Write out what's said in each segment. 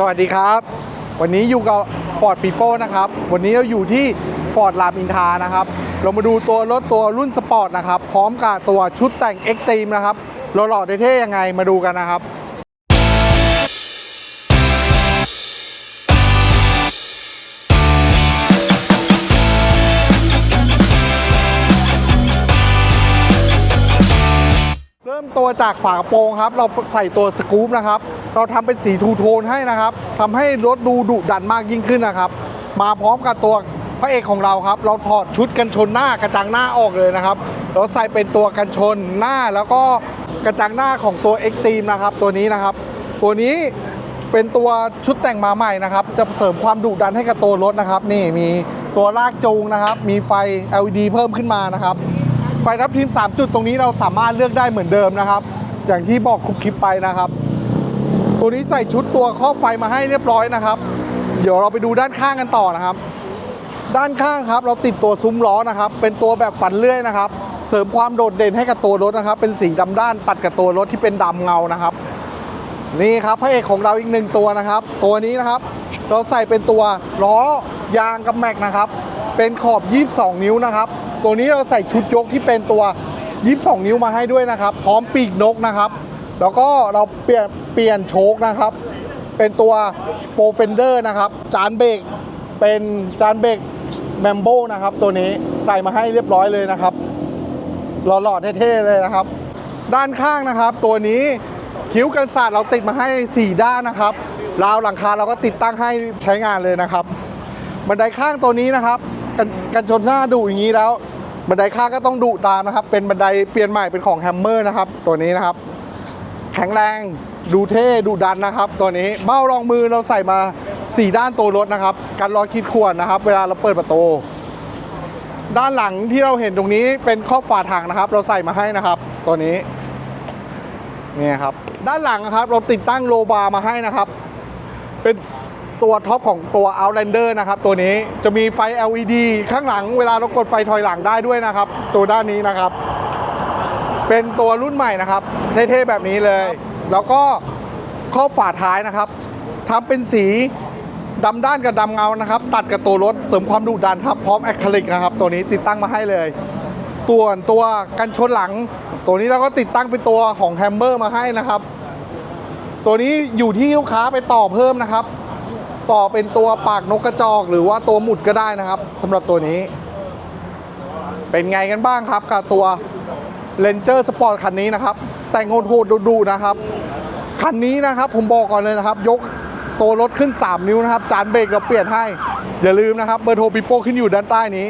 สวัสดีครับ วันนี้อยู่กับ Ford p e o p l e นะครับ วันนี้เราอยู่ที่ Ford รามอินทานะครับ เรามาดูตัวรถตัวรุ่นสปอร์ตนะครับ พร้อมกับตัวชุดแต่ง X t r e m e นะครับหล่อๆเท่ๆยังไงมาดูกันนะครับเริ่มตัวจากฝากระโปรงครับ เราใส่ตัวสกู๊ปนะครับ เราทำเป็นสีทูโทนให้นะครับทำให้รถดูดุดันมากยิ่งขึ้นนะครับ มาพร้อมกับตัวพระเอกของเราครับ เราถอดชุดกันชนหน้ากระจังหน้าออกเลยนะครับเราใส่เป็นตัวกันชนหน้าแล้วก็กระจังหน้าของตัว X t r e m e นะครับ ตัวนี้นะครับ ตัวนี้เป็นตัวชุดแต่งมาใหม่นะครับ จะเสริมความดุดันให้กับตัวรถนะครับ นี่มีตัวลากจูงนะครับ มีไฟ LED เพิ่มขึ้นมานะครับ ไฟทับทิม3 จุดตรงนี้เราสามารถเลือกได้เหมือนเดิมนะครับ อย่างที่บอกคลิปไปนะครับ ตัวนี้ใส่ชุดตัวครอบไฟมาให้เรียบร้อยนะครับ เดี๋ยวเราไปดูด้านข้างกันต่อนะครับ ด้านข้างครับเราติดตัวซุ้มล้อนะครับ เป็นตัวแบบฝันเลื่อยนะครับ เสริมความโดดเด่นให้กับตัวรถนะครับ เป็นสีดำด้านตัดกับตัวรถที่เป็นดำเงานะครับ นี่ครับพระเอกของเราอีกหนึ่งตัวนะครับ ตัวนี้นะครับ เราใส่เป็นตัวล้อยางกับแม็กนะครับ เป็นขอบ 22 นิ้วนะครับ ตัวนี้เราใส่ชุดยกที่เป็นตัว 22 นิ้วมาให้ด้วยนะครับ พร้อมปีกนกนะครับ แล้วก็เราเปลี่ยน เปลี่ยนโชคนะครับ เป็นตัวโปรเฟนเดอร์นะครับ จานเบรกเป็นจานเบรกแมมโบนะครับ ตัวนี้ใส่มาให้เรียบร้อยเลยนะครับ หล่อๆเท่ๆเลยนะครับ ด้านข้างนะครับ ตัวนี้คิ้วกันศาสตร์เราติดมาให้ 4 ด้านนะครับราวหลังคาเราก็ติดตั้งให้ใช้งานเลยนะครับ บันไดข้างตัวนี้นะครับกันกันชนหน้าดุอย่างนี้แล้ว บันไดข้างก็ต้องดุตามนะครับ เป็นบันไดเปลี่ยนใหม่เป็นของแฮมเมอร์นะครับ ตัวนี้นะครับ แข็งแรง ดูเท่ดูดันนะครับตัวนี้เบ้ารองมือเราใส่มา 4 ด้านตัวรถนะครับกันรอยขีดข่วนนะครับ เวลาเราเปิดประตูด้านหลังที่เราเห็นตรงนี้เป็นครอบฝาถังนะครับ เราใส่มาให้นะครับตัวนี้นี่ครับด้านหลังนะครับเราติดตั้งโลบาร์มาให้นะครับ เป็นตัวท็อปของตัว Outlander นะครับ ตัวนี้จะมีไฟ LED ข้างหลังเวลาเรากดไฟถอยหลังได้ด้วยนะครับ ตัวด้านนี้นะครับ เป็นตัวรุ่นใหม่นะครับ เท่ๆแบบนี้เลย แล้วก็ครอบฝาท้ายนะครับทำเป็นสีดำด้านกับดำเงานะครับ ตัดกับตัวรถเสริมความดุดันครับพร้อมแอคริลิกนะครับ ตัวนี้ติดตั้งมาให้เลยตัวตัวกันชนหลัง ตัวนี้เราก็ติดตั้งเป็นตัวของแฮมเบอร์มาให้นะครับ ตัวนี้อยู่ที่ลูกค้าไปต่อเพิ่มนะครับ ต่อเป็นตัวปากนกกระจอกหรือว่าตัวหมุดก็ได้นะครับสำหรับตัวนี้ เป็นไงกันบ้างครับกับตัว r a n g e r Sport คันนี้นะครับ แต่งโหดๆดูนะครับ คันนี้นะครับผมบอกก่อนเลยนะครับ ยกตัวรถขึ้น 3 นิ้วนะครับ จานเบรกเราเปลี่ยนให้ อย่าลืมนะครับเบอร์โทรปิโป้ขึ้นอยู่ด้านใต้นี้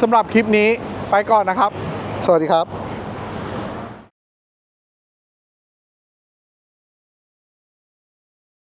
สำหรับคลิปนี้ไปก่อนนะครับ สวัสดีครับ